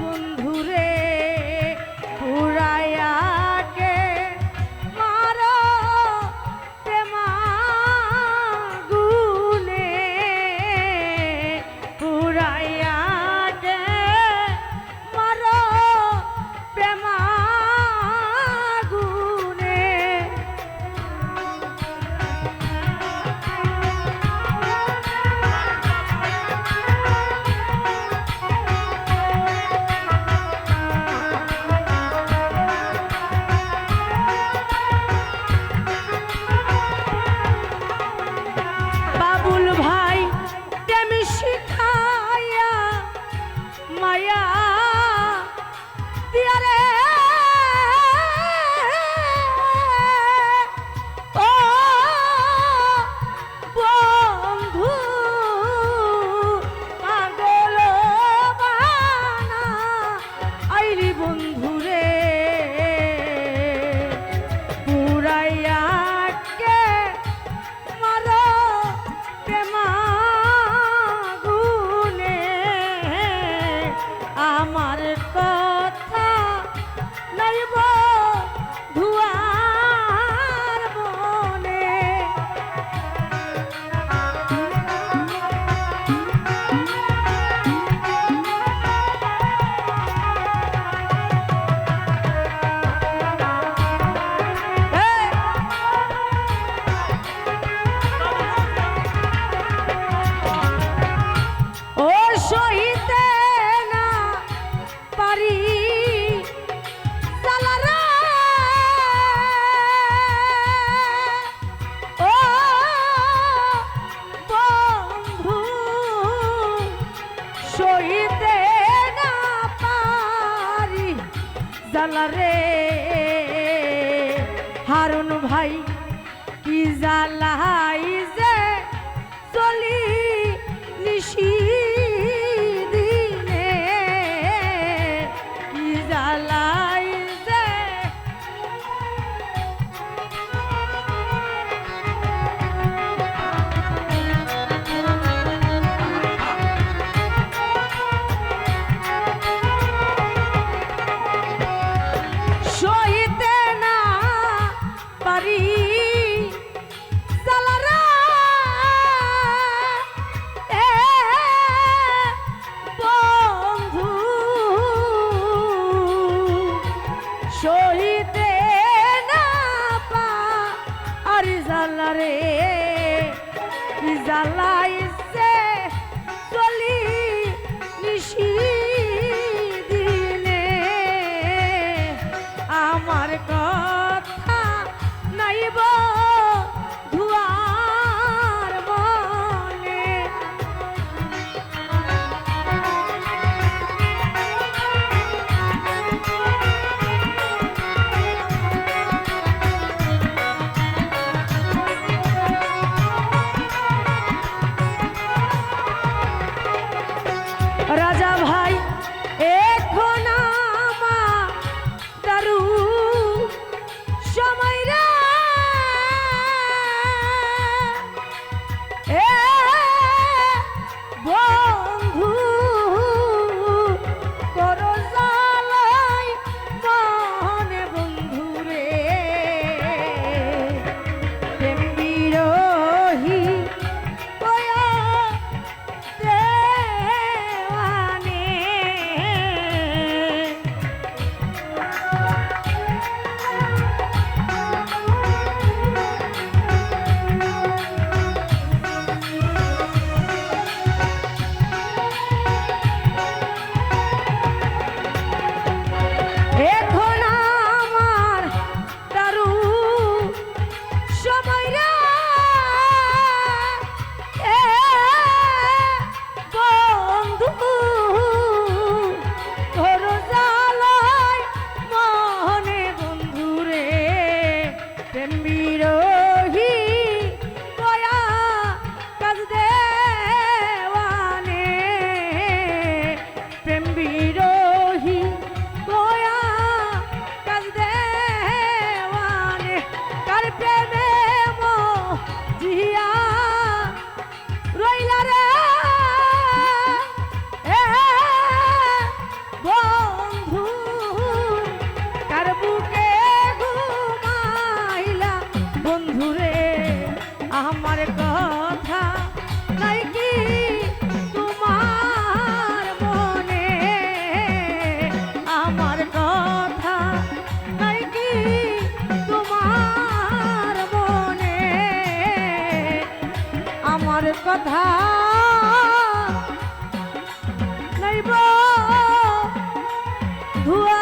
বন্ধুরে? জ্বালা রে। হারুন ভাই কি জ্বালাই যে সইতে না পা। আর জালা রে জালা আমার কথা নাই কি তোমার আমার কথা নাই কি তোমার আমার কথা ধুয়া